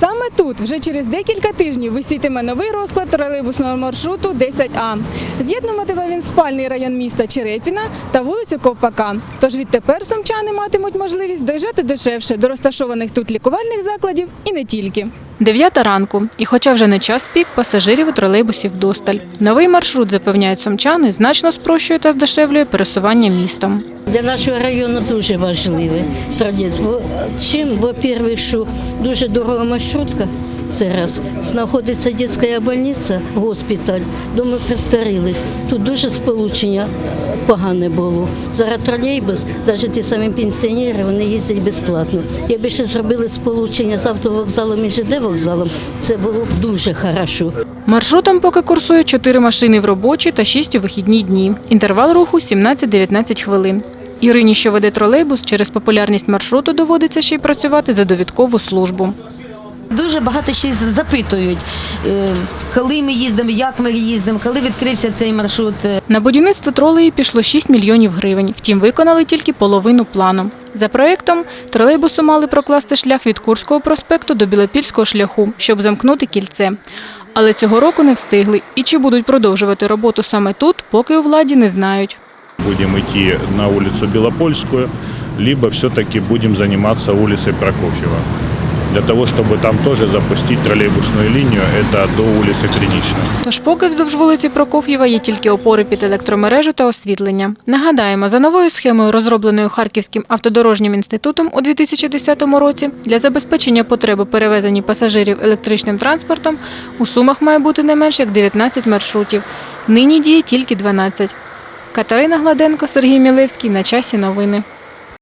Саме тут вже через декілька тижнів висітиме новий розклад тролейбусного маршруту 10А. З'єднуватиме він спальний район міста Черепіна та вулицю Ковпака. Тож відтепер сумчани матимуть можливість доїжджати дешевше до розташованих тут лікувальних закладів і не тільки. Дев'ята ранку, і хоча вже не час пік, пасажирів у тролейбусів досталь. Новий маршрут, запевняють сумчани, значно спрощує та здешевлює пересування містом. Для нашого району дуже важливий тролейбус. Чим, во-первых, що дуже дорога маршрутка. Це раз знаходиться дитяча больниця, госпіталь, доми престарілих. Тут дуже сполучення погане було. Зараз тролейбус, навіть ті самі пенсіонери, вони їздять безплатно. Якби ще зробили сполучення з автовокзалом і ЖД вокзалом, це було дуже хорошо. Маршрутом поки курсує 4 машини в робочі та 6 у вихідні дні. Інтервал руху 17-19 хвилин. Ірині, що веде тролейбус, через популярність маршруту доводиться ще й працювати за довідкову службу. Дуже багато ще запитують, е, коли ми їздимо, як ми їздимо, коли відкрився цей маршрут. На будівництво тролеї пішло 6 мільйонів гривень, втім виконали тільки половину плану. За проєктом, тролейбусу мали прокласти шлях від Курського проспекту до Білопільського шляху, щоб замкнути кільце. Але цього року не встигли. І чи будуть продовжувати роботу саме тут, поки у владі не знають. Будемо йти на вулицю Білопольську, либо все-таки будемо займатися вулицею Прокофьева Для того, чтобы там тоже запустить троллейбусную линию, это до улицы Криничной. Тож поки вздовж вулиці Прокоф'єва є тільки опори під електромережу та освітлення. Нагадаємо, за новою схемою, розробленою Харківським автодорожнім інститутом у 2010 році, для забезпечення потреби перевезення пасажирів електричним транспортом у Сумах має бути не менше як 19 маршрутів. Нині діє тільки 12. Катерина Гладенко, Сергій Мілевський. На часі новини.